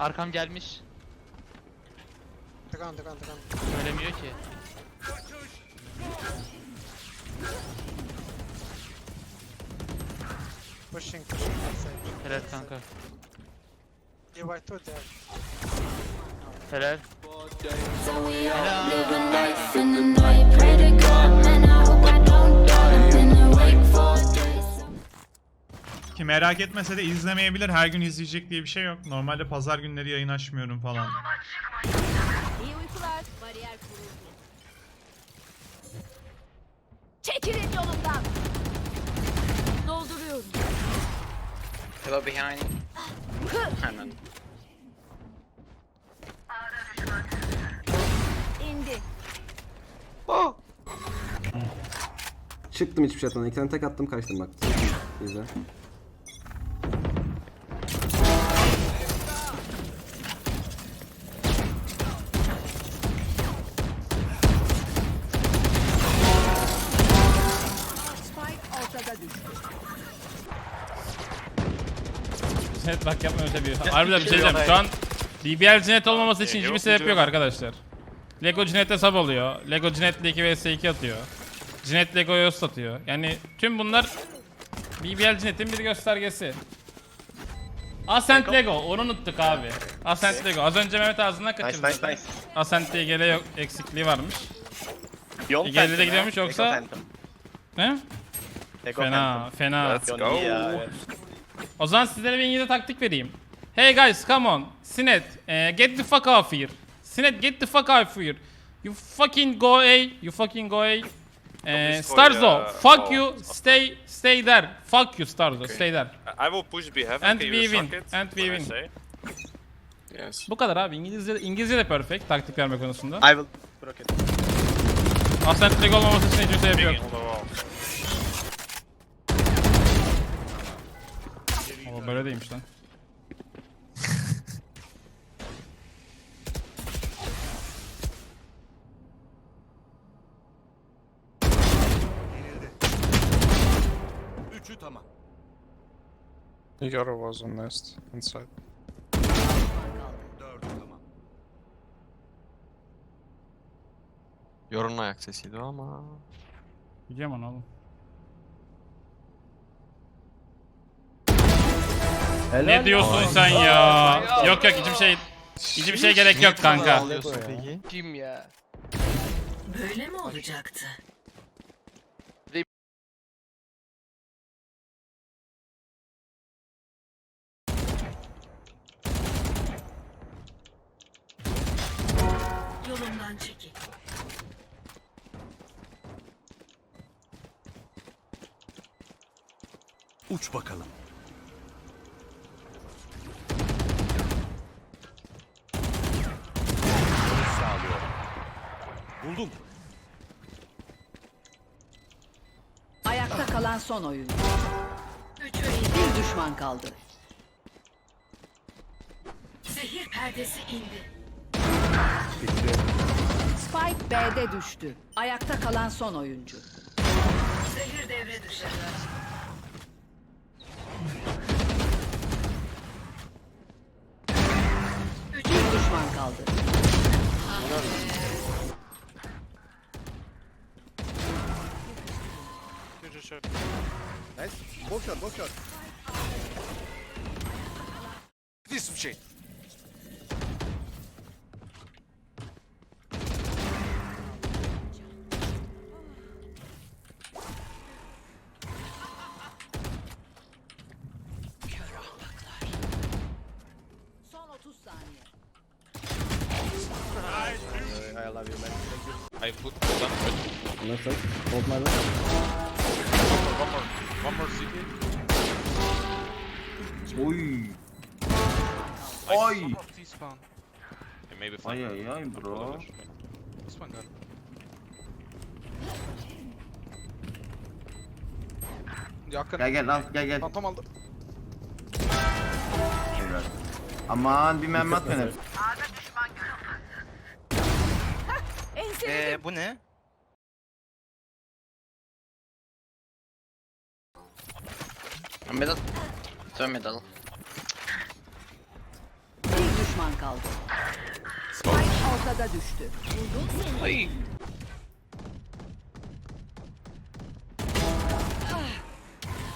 Arkam gelmiş. Tıkan tıkan tıkan. Söylemiyor ki. Pushing pushing. Helal kanka. You were two there. Helal. So Ki merak etmese de izlemeyebilir. Her gün izleyecek diye bir şey yok. Normalde pazar günleri yayın açmıyorum falan. İyi uykular. Bariyer kuruldu. Çekilin yolumdan. Dolduruyorum. Hello behind. Hemen. İndi. Çıktım hiçbir şey atmadan. İki tane tek attım kaçtım bak. Güzel. Bak yapma öyle bir. Harbiden bir şey diyeceğim. Şu an BBL cinet olmaması için hiçbir sebep yok arkadaşlar. Lego Cinet'te sub oluyor. Lego Cinet'le 2 vs 2 atıyor. Cinet Lego'ya host atıyor. Yani tüm bunlar BBL Cinet'in bir göstergesi. Ascent Lego, onu unuttuk abi. Ascent Lego. Az önce Mehmet ağzından Nice kaçırdı. nice nice. Ascent diye gele yok, eksikliği varmış. Yon İleride Phantom gidiyormuş yoksa-. Ne? Fena, fena. Ya, evet. O zaman sizlere bir İngilizce taktik vereyim. Hey guys, come on. Sinet, eh, get the fuck off here. Sinet, get the fuck off here. You fucking go A, you fucking go A. Eh, Starzo, fuck you, stay, stay there. Fuck you Starzo, stay there. I will push B heaven. And we win, and we win. Yes. Bu kadar abi. İngilizce, İngilizce de perfect taktik verme konusunda. I will rocket. Ascent leg olmaması için hiçbir sebep yok. On the wall. Ama böyle değilmiş lan. Yoro was on nest inside. Yorun ayak sesiydi ama. Biliyorum onu oğlum. Ne diyorsun sen ya? Yok yok hiçbir şey hiçbir şey gerek yok kanka. Peki? Kim ya? Böyle mi olacaktı? Yolumdan çekil. Uç bakalım. Buldum. Ayakta kalan son oyuncu. Bir düşman kaldı. Zehir perdesi indi. Spike B'de düştü. Ayakta kalan son oyuncu. Zehir devre dışı. Bir düşman kaldı. This shit. Son 30 saniye. I love you man. Thank you. I put one Nasıl? Hold my left. one more. One more CT. Oy. T-spawn. Maybe fine. ay ay bro. T-spawn galiba. Yakın. Gel gel al gel gel. Fantom aldı. Aman bir mermi at beni. Eee bu ne? Middle. Turn middle. Bir düşman kaldı. Spike ortada düştü.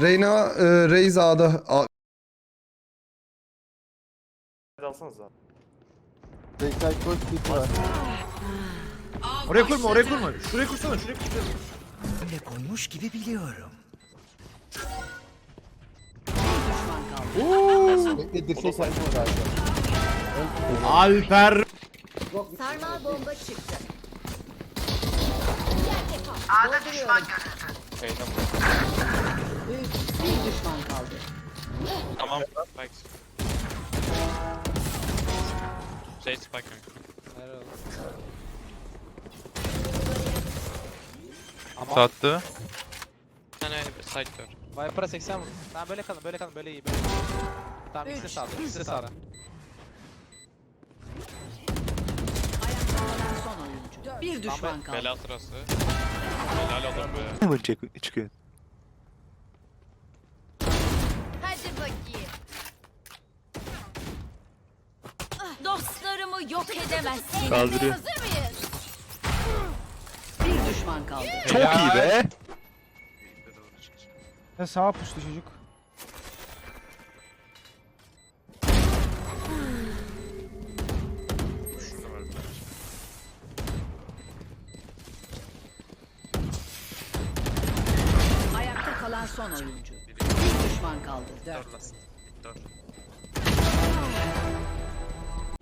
Reyna, e, Reis A'da. A Oraya kurma oraya kurma. Şuraya kursana şuraya kursana. Bir düşman kaldı. Alper. Sarmal bomba çıktı. Bir düşman kaldı. Tamam. Spikes. Say spike. Sattı. Tane side door. Viper'a 80 vur. Tamam böyle kalın böyle kalın böyle iyi. Böyle. Tamam ikisi sağda ikisi sağda. Bir düşman kaldı. Bela sırası. Helal olur be. çıkıyor. Hadi bakayım. Dostlarımı yok edemezsin. Kaldırıyor. Hazır mıyız? Bir düşman kaldı. Çok iyi be. Ya sağa puştu çocuk. Son oyuncu. Bir düşman kaldı. Dört.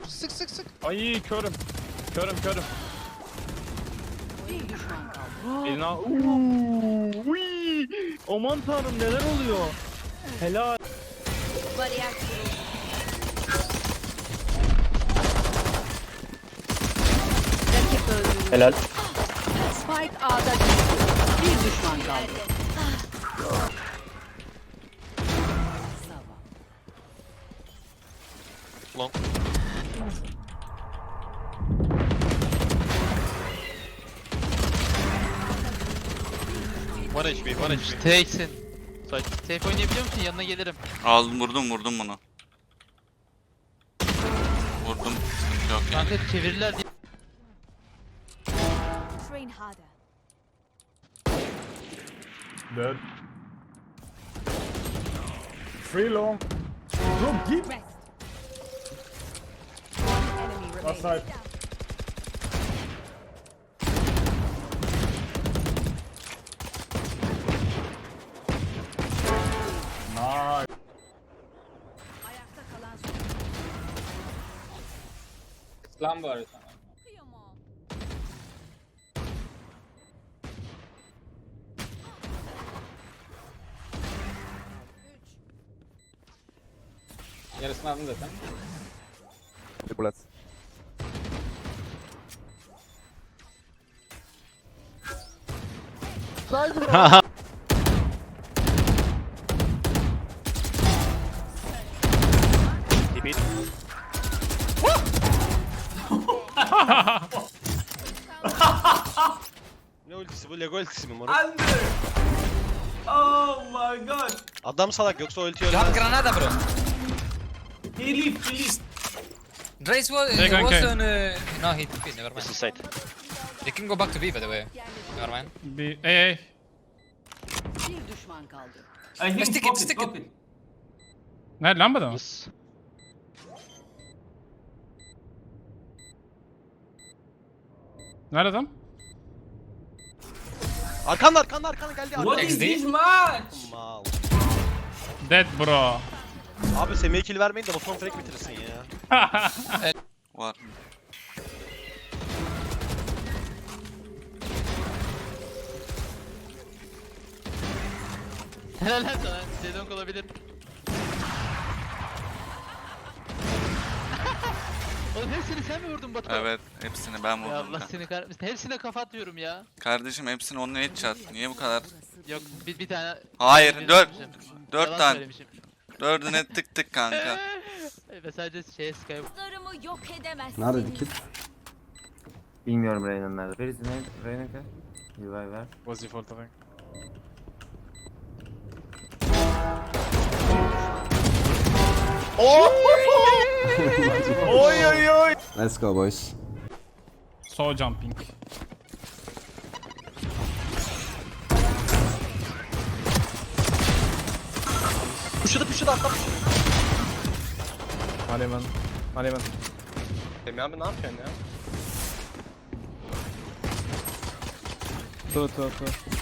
Sık sık sık. Ay körüm. Körüm körüm. Bir düşman kaldı. Birini al. Aman tanrım neler oluyor? Helal. Bariyer. Helal. Spike A'da düştü. Bir düşman kaldı. One HP, one HP. Take'sin. Safe oynayabiliyor musun? Yanına gelirim. Aldım vurdum vurdum bunu. Vurdum. Yok yani. Kanka çevirirler diye. Train harder. Dead. Free long. Rest. Last side. Nice. Lan var sana. Kıyamam. Yarısını aldım zaten. Ne bu? Lego ultisi mi moruk? Oh my god. Adam salak yoksa ulti ölmez. Granada bro. Race was, was on No he took it, never mind. This is side. You can go back to B by the way. Never mind. Bir ey ey. Bir düşman kaldı. Stick it, stick it. Nerede lambada mı? Nerede adam? Arkanda arkanda arkanda geldi. What XD. Mal. Dead bro. Abi Semih'e kill vermeyin de Batuhan frag bitirsin ya. Var. Helal lan sana. Zedonk olabilir. Oğlum hepsini sen mi vurdun Batu? Evet hepsini ben Ya vurdum. Allah seni kahretmesin. Hepsine kafa atıyorum ya. Kardeşim hepsini onun headshot. Niye bu kadar? Yok bir, bir tane... Hayır bir dört. Dört Yalan tane. söylemişim. Dördüne tık tık kanka. Ve sadece şeye Sky Dostlarımı yok edemezsin. Nerede dikit? Bilmiyorum Reyna'nın nerede. Where is the name? Reyna ke? Revive ver. Was default I think. Oh! oy oy oy. Let's go boys. So jumping. Puşladı puşladı atla puşladı. Aleman. Aleman. Semih abi ne yapıyorsun ya? Tut tut tut.